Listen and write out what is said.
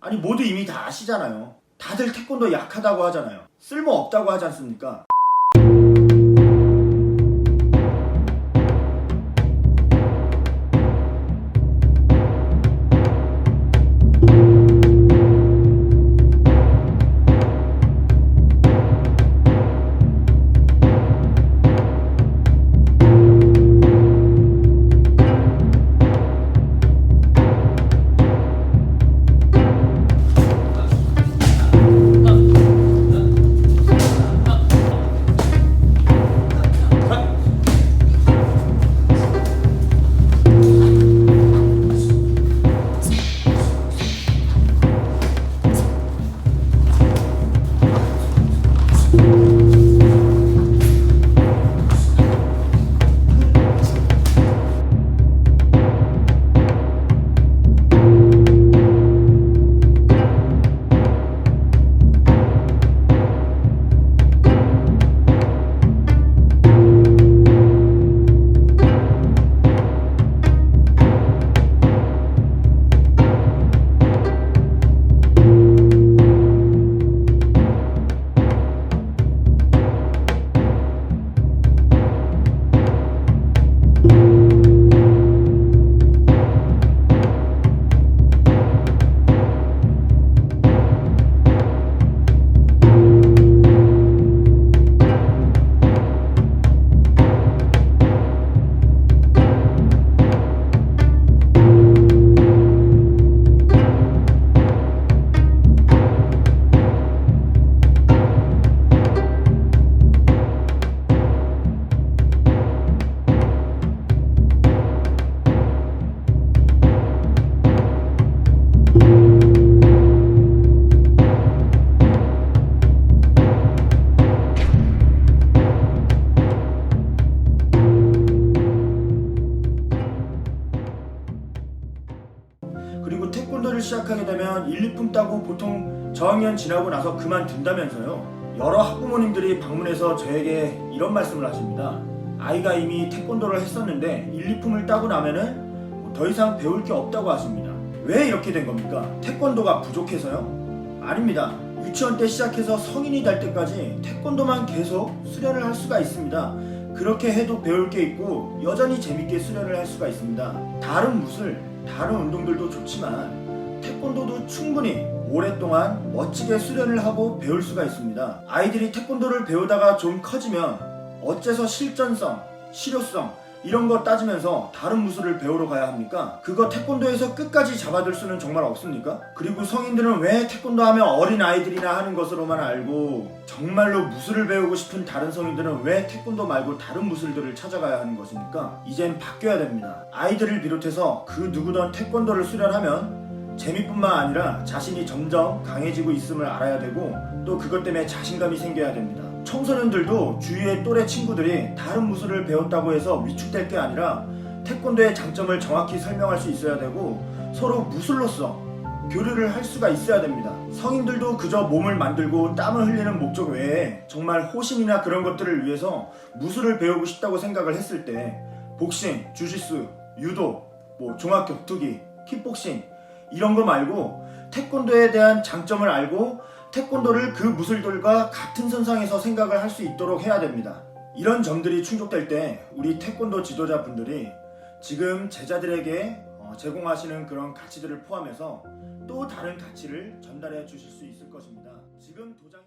아니 모두 이미 다 아시잖아요. 다들 태권도 약하다고 하잖아요. 쓸모 없다고 하지 않습니까? 그리고 태권도를 시작하게 되면 1, 2품 따고 보통 저학년 지나고 나서 그만둔다면서요. 여러 학부모님들이 방문해서 저에게 이런 말씀을 하십니다. 아이가 이미 태권도를 했었는데 1, 2품을 따고 나면은 뭐더 이상 배울 게 없다고 하십니다. 왜 이렇게 된 겁니까? 태권도가 부족해서요? 아닙니다. 유치원 때 시작해서 성인이 될 때까지 태권도만 계속 수련을 할 수가 있습니다. 그렇게 해도 배울 게 있고 여전히 재밌게 수련을 할 수가 있습니다. 다른 무술, 다른 운동들도 좋지만 태권도도 충분히 오랫동안 멋지게 수련을 하고 배울 수가 있습니다. 아이들이 태권도를 배우다가 좀 커지면 어째서 실전성, 실효성 이런 거 따지면서 다른 무술을 배우러 가야 합니까? 그거 태권도에서 끝까지 잡아둘 수는 정말 없습니까? 그리고 성인들은 왜 태권도 하면 어린 아이들이나 하는 것으로만 알고 정말로 무술을 배우고 싶은 다른 성인들은 왜 태권도 말고 다른 무술들을 찾아가야 하는 것입니까? 이젠 바뀌어야 됩니다. 아이들을 비롯해서 그 누구든 태권도를 수련하면 재미뿐만 아니라 자신이 점점 강해지고 있음을 알아야 되고 또 그것 때문에 자신감이 생겨야 됩니다. 청소년들도 주위의 또래 친구들이 다른 무술을 배웠다고 해서 위축될 게 아니라 태권도의 장점을 정확히 설명할 수 있어야 되고 서로 무술로서 교류를 할 수가 있어야 됩니다. 성인들도 그저 몸을 만들고 땀을 흘리는 목적 외에 정말 호신이나 그런 것들을 위해서 무술을 배우고 싶다고 생각을 했을 때 복싱, 주짓수, 유도, 뭐 종합 격투기, 킥복싱 이런 거 말고 태권도에 대한 장점을 알고 태권도를 그 무술들과 같은 선상에서 생각을 할 수 있도록 해야 됩니다. 이런 점들이 충족될 때 우리 태권도 지도자분들이 지금 제자들에게 어, 제공하시는 그런 가치들을 포함해서 또 다른 가치를 전달해 주실 수 있을 것입니다. 지금 도장이